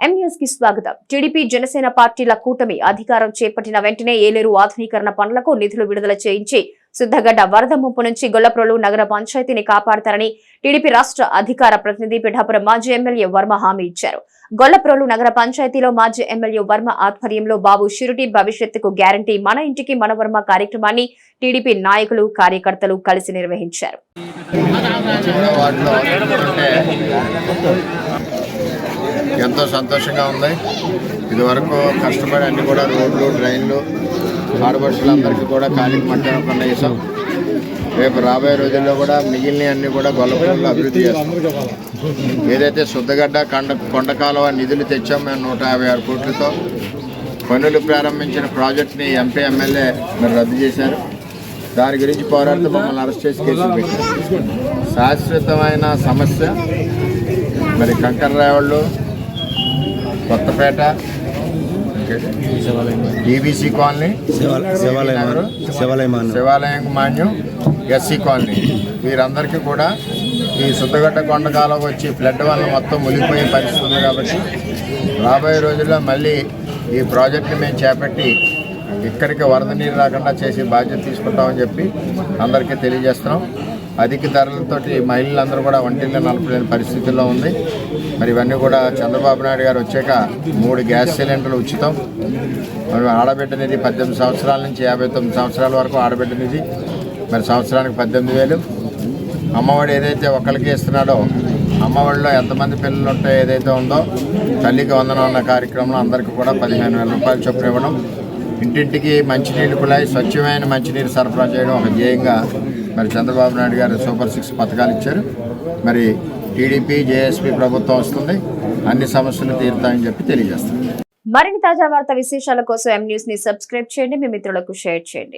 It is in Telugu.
ఎం కి స్వాగతం. టీడీపీ జనసేన పార్టీల కూటమి అధికారం చేపట్టిన వెంటనే ఏలేరు ఆధునీకరణ పనులకు నిధులు విడుదల చేయించి సిద్ధగడ్డ వరద ముంపు నుంచి గొల్లప్రోలు నగర పంచాయతీని కాపాడతారని టీడీపీ రాష్ట్ర అధికార ప్రతినిధి పిఠాపురం మాజీ ఎమ్మెల్యే వర్మ హామీ ఇచ్చారు. గొల్లప్రోలు నగర పంచాయతీలో మాజీ ఎమ్మెల్యే వర్మ ఆధ్వర్యంలో బాబు షిరిటీ భవిష్యత్తుకు గ్యారంటీ మన ఇంటికి మన వర్మ కార్యక్రమాన్ని టీడీపీ నాయకులు కార్యకర్తలు కలిసి నిర్వహించారు. ఎంతో సంతోషంగా ఉంది. ఇదివరకు కష్టపడి అన్ని కూడా రోడ్లు డ్రైన్లు ఆడపడుచులందరికీ కూడా ఖాళీకి మట్టకుండా వేసాం రేపు రాబోయే రోజుల్లో కూడా మిగిలిన అన్ని కూడా గొల్లపల్లిలో అభివృద్ధి చేస్తాం. ఏదైతే శుద్ధగడ్డ కొండ కొండకాలువ నిధులు తెచ్చాం మేము నూట యాభై ఆరు కోట్లతో పనులు ప్రారంభించిన ప్రాజెక్ట్ని ఎంపీ ఎమ్మెల్యే మరి రద్దు చేశారు. దాని గురించి పోరాడుతూ మమ్మల్ని అరెస్ట్ చేసి కేసులు పెట్టారు. శాశ్వతమైన సమస్య. మరి కంకర్రావాళ్ళు కొత్తపేట ఈబీసీ కాలనీ నగరు, శివాలయం మాన్యం ఎస్సీ కాలనీ. వీరందరికీ కూడా ఈ శుద్ధగడ్డ కొండకాలం వచ్చి ఫ్లడ్ వల్ల మొత్తం మునిగిపోయే పరిస్థితి ఉంది కాబట్టి రాబోయే రోజుల్లో మళ్ళీ ఈ ప్రాజెక్ట్ని మేము చేపట్టి ఇక్కడికి వరద నీరు రాకుండా చేసి బాధ్యత తీసుకుంటామని చెప్పి అందరికీ తెలియజేస్తున్నాం. అధిక ధరలతో మహిళలందరూ కూడా వంటిల్లో నలపలేని పరిస్థితుల్లో ఉంది. మరి ఇవన్నీ కూడా చంద్రబాబు నాయుడు గారు వచ్చాక మూడు గ్యాస్ సిలిండర్లు ఉచితం. మరి ఆడబిడ్డ నిధి పద్దెనిమిది సంవత్సరాల నుంచి యాభై తొమ్మిది సంవత్సరాల వరకు ఆడబిడ్డ నిధి. మరి సంవత్సరానికి పద్దెనిమిది వేలు. అమ్మఒడి ఏదైతే ఒకరికి ఇస్తున్నాడో అమ్మఒడిలో ఎంతమంది పిల్లలు ఉంటే ఏదైతే ఉందో తల్లికి వందనం అన్న కార్యక్రమంలో అందరికీ కూడా పదిహేను వేల రూపాయలు చొప్పున ఇవ్వడం. ఇంటింటికి మంచినీళ్ళు కులాయి స్వచ్ఛమైన మంచినీరు సరఫరా చేయడం ఒక ధ్యేయంగా మరి చంద్రబాబు నాయుడు గారు సూపర్ సిక్స్ పథకాలు ఇచ్చారు. మరి టీడీపీ జేఎస్పీ ప్రభుత్వం వస్తుంది. అన్ని సమస్యలు తీరుతాయని చెప్పి తెలియజేస్తుంది మరిన్ని తాజా వార్త విశేషాల కోసం ఎం న్యూస్ని సబ్స్క్రైబ్ చేయండి. మీ మిత్రులకు షేర్ చేయండి.